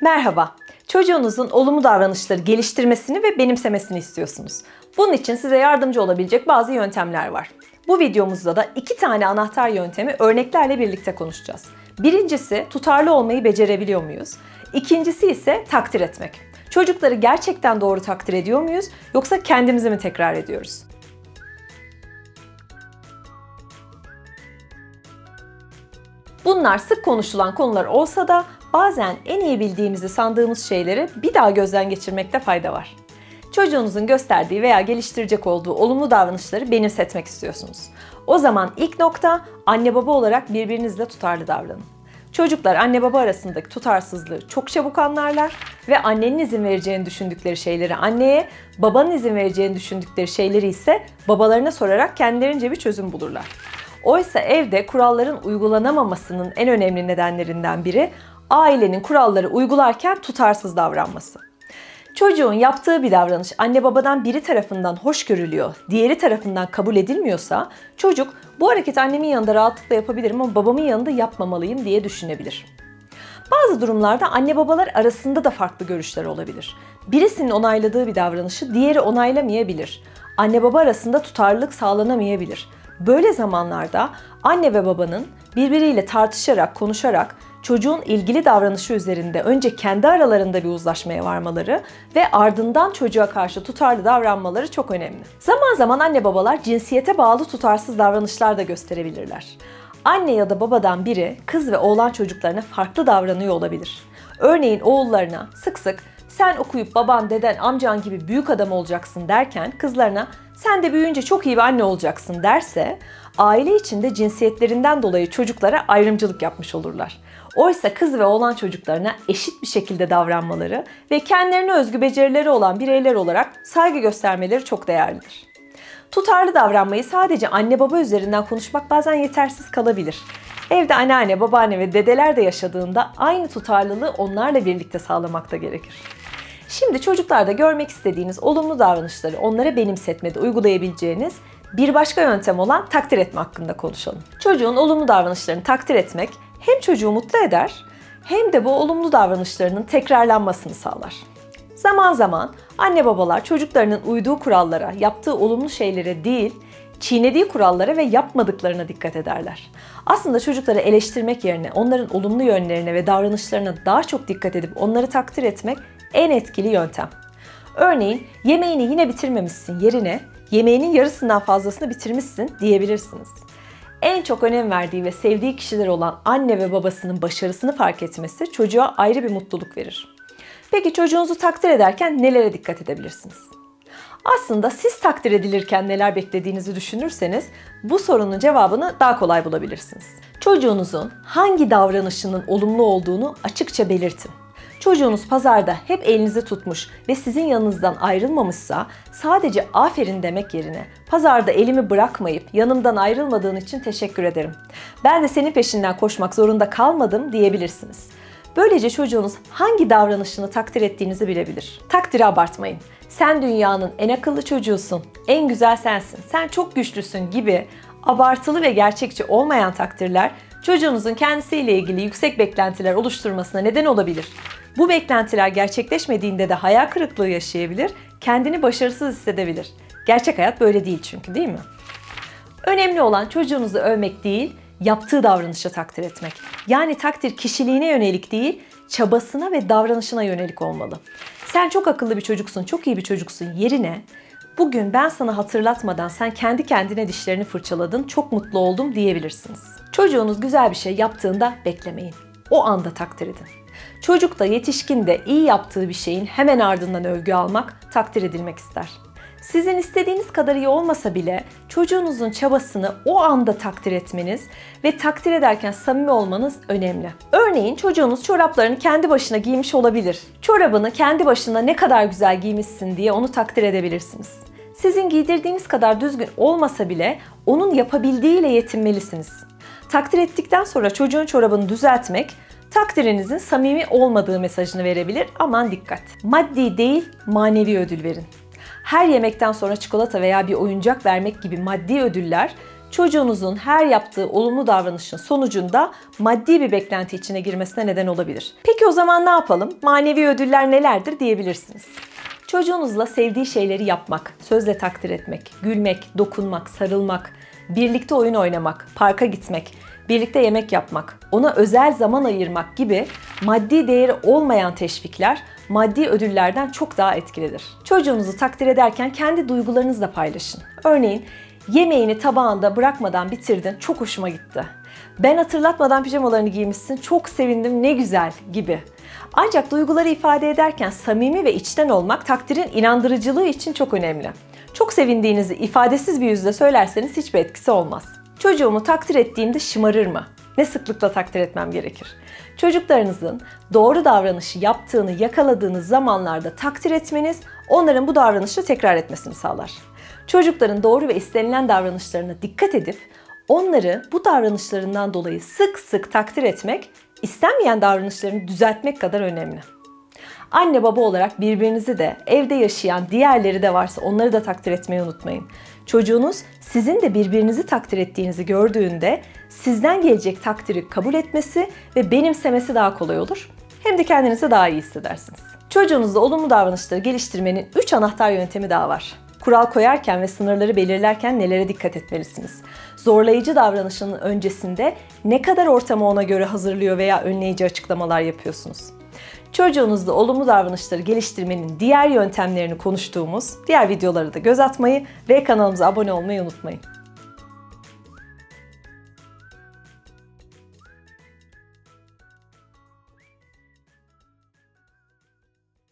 Merhaba. Çocuğunuzun olumlu davranışları geliştirmesini ve benimsemesini istiyorsunuz. Bunun için size yardımcı olabilecek bazı yöntemler var. Bu videomuzda da iki tane anahtar yöntemi örneklerle birlikte konuşacağız. Birincisi tutarlı olmayı becerebiliyor muyuz? İkincisi ise takdir etmek. Çocukları gerçekten doğru takdir ediyor muyuz yoksa kendimizi mi tekrar ediyoruz? Bunlar sık konuşulan konular olsa da bazen en iyi bildiğimizi sandığımız şeyleri bir daha gözden geçirmekte fayda var. Çocuğunuzun gösterdiği veya geliştirecek olduğu olumlu davranışları benimsetmek istiyorsunuz. O zaman ilk nokta anne baba olarak birbirinizle tutarlı davranın. Çocuklar anne baba arasındaki tutarsızlığı çok çabuk anlarlar ve annenin izin vereceğini düşündükleri şeyleri anneye, babanın izin vereceğini düşündükleri şeyleri ise babalarına sorarak kendilerince bir çözüm bulurlar. Oysa evde kuralların uygulanamamasının en önemli nedenlerinden biri ailenin kuralları uygularken tutarsız davranması. Çocuğun yaptığı bir davranış anne babadan biri tarafından hoş görülüyor, diğeri tarafından kabul edilmiyorsa çocuk bu hareketi annemin yanında rahatlıkla yapabilirim ama babamın yanında yapmamalıyım diye düşünebilir. Bazı durumlarda anne babalar arasında da farklı görüşler olabilir. Birisinin onayladığı bir davranışı diğeri onaylamayabilir. Anne baba arasında tutarlılık sağlanamayabilir. Böyle zamanlarda anne ve babanın birbiriyle tartışarak, konuşarak çocuğun ilgili davranışı üzerinde önce kendi aralarında bir uzlaşmaya varmaları ve ardından çocuğa karşı tutarlı davranmaları çok önemli. Zaman zaman anne babalar cinsiyete bağlı tutarsız davranışlar da gösterebilirler. Anne ya da babadan biri kız ve oğlan çocuklarına farklı davranıyor olabilir. Örneğin oğullarına sık sık sen okuyup baban, deden, amcan gibi büyük adam olacaksın derken kızlarına sen de büyüyünce çok iyi bir anne olacaksın derse aile içinde cinsiyetlerinden dolayı çocuklara ayrımcılık yapmış olurlar. Oysa kız ve oğlan çocuklarına eşit bir şekilde davranmaları ve kendilerine özgü becerileri olan bireyler olarak saygı göstermeleri çok değerlidir. Tutarlı davranmayı sadece anne baba üzerinden konuşmak bazen yetersiz kalabilir. Evde anneanne, babaanne ve dedeler de yaşadığında aynı tutarlılığı onlarla birlikte sağlamak da gerekir. Şimdi çocuklarda görmek istediğiniz olumlu davranışları onlara benimsetmede uygulayabileceğiniz bir başka yöntem olan takdir etme hakkında konuşalım. Çocuğun olumlu davranışlarını takdir etmek hem çocuğu mutlu eder hem de bu olumlu davranışlarının tekrarlanmasını sağlar. Zaman zaman anne babalar çocuklarının uyduğu kurallara, yaptığı olumlu şeylere değil, çiğnediği kurallara ve yapmadıklarına dikkat ederler. Aslında çocukları eleştirmek yerine onların olumlu yönlerine ve davranışlarına daha çok dikkat edip onları takdir etmek en etkili yöntem. Örneğin yemeğini yine bitirmemişsin yerine yemeğinin yarısından fazlasını bitirmişsin diyebilirsiniz. En çok önem verdiği ve sevdiği kişiler olan anne ve babasının başarısını fark etmesi çocuğa ayrı bir mutluluk verir. Peki çocuğunuzu takdir ederken nelere dikkat edebilirsiniz? Aslında siz takdir edilirken neler beklediğinizi düşünürseniz bu sorunun cevabını daha kolay bulabilirsiniz. Çocuğunuzun hangi davranışının olumlu olduğunu açıkça belirtin. Çocuğunuz pazarda hep elinizi tutmuş ve sizin yanınızdan ayrılmamışsa sadece aferin demek yerine pazarda elimi bırakmayıp yanımdan ayrılmadığın için teşekkür ederim. Ben de senin peşinden koşmak zorunda kalmadım diyebilirsiniz. Böylece çocuğunuz hangi davranışını takdir ettiğinizi bilebilir. Takdiri abartmayın. Sen dünyanın en akıllı çocuğusun, en güzel sensin, sen çok güçlüsün gibi abartılı ve gerçekçi olmayan takdirler çocuğunuzun kendisiyle ilgili yüksek beklentiler oluşturmasına neden olabilir. Bu beklentiler gerçekleşmediğinde de hayal kırıklığı yaşayabilir, kendini başarısız hissedebilir. Gerçek hayat böyle değil çünkü değil mi? Önemli olan çocuğunuzu övmek değil, yaptığı davranışı takdir etmek. Yani takdir kişiliğine yönelik değil, çabasına ve davranışına yönelik olmalı. Sen çok akıllı bir çocuksun, çok iyi bir çocuksun yerine bugün ben sana hatırlatmadan sen kendi kendine dişlerini fırçaladın, çok mutlu oldum diyebilirsiniz. Çocuğunuz güzel bir şey yaptığında beklemeyin. O anda takdir edin. Çocuk da yetişkin de iyi yaptığı bir şeyin hemen ardından övgü almak, takdir edilmek ister. Sizin istediğiniz kadar iyi olmasa bile çocuğunuzun çabasını o anda takdir etmeniz ve takdir ederken samimi olmanız önemli. Örneğin çocuğunuz çoraplarını kendi başına giymiş olabilir. Çorabını kendi başına ne kadar güzel giymişsin diye onu takdir edebilirsiniz. Sizin giydirdiğiniz kadar düzgün olmasa bile onun yapabildiğiyle yetinmelisiniz. Takdir ettikten sonra çocuğun çorabını düzeltmek takdirinizin samimi olmadığı mesajını verebilir. Aman dikkat. Maddi değil, manevi ödül verin. Her yemekten sonra çikolata veya bir oyuncak vermek gibi maddi ödüller çocuğunuzun her yaptığı olumlu davranışın sonucunda maddi bir beklenti içine girmesine neden olabilir. Peki o zaman ne yapalım? Manevi ödüller nelerdir diyebilirsiniz. Çocuğunuzla sevdiği şeyleri yapmak, sözle takdir etmek, gülmek, dokunmak, sarılmak, birlikte oyun oynamak, parka gitmek, birlikte yemek yapmak, ona özel zaman ayırmak gibi maddi değeri olmayan teşvikler maddi ödüllerden çok daha etkilidir. Çocuğunuzu takdir ederken kendi duygularınızla paylaşın. Örneğin yemeğini tabağında bırakmadan bitirdin, çok hoşuma gitti. Ben hatırlatmadan pijamalarını giymişsin, çok sevindim, ne güzel gibi. Ancak duyguları ifade ederken samimi ve içten olmak takdirin inandırıcılığı için çok önemli. Çok sevindiğinizi ifadesiz bir yüzle söylerseniz hiçbir etkisi olmaz. Çocuğumu takdir ettiğimde şımarır mı? Ne sıklıkla takdir etmem gerekir? Çocuklarınızın doğru davranışı yaptığını yakaladığınız zamanlarda takdir etmeniz onların bu davranışı tekrar etmesini sağlar. Çocukların doğru ve istenilen davranışlarına dikkat edip onları bu davranışlarından dolayı sık sık takdir etmek, istenmeyen davranışlarını düzeltmek kadar önemli. Anne baba olarak birbirinizi de evde yaşayan diğerleri de varsa onları da takdir etmeyi unutmayın. Çocuğunuz sizin de birbirinizi takdir ettiğinizi gördüğünde sizden gelecek takdiri kabul etmesi ve benimsemesi daha kolay olur. Hem de kendinizi daha iyi hissedersiniz. Çocuğunuzda olumlu davranışları geliştirmenin 3 anahtar yöntemi daha var. Kural koyarken ve sınırları belirlerken nelere dikkat etmelisiniz? Zorlayıcı davranışının öncesinde ne kadar ortamı ona göre hazırlıyor veya önleyici açıklamalar yapıyorsunuz? Çocuğunuzda olumlu davranışları geliştirmenin diğer yöntemlerini konuştuğumuz diğer videoları da göz atmayı ve kanalımıza abone olmayı unutmayın.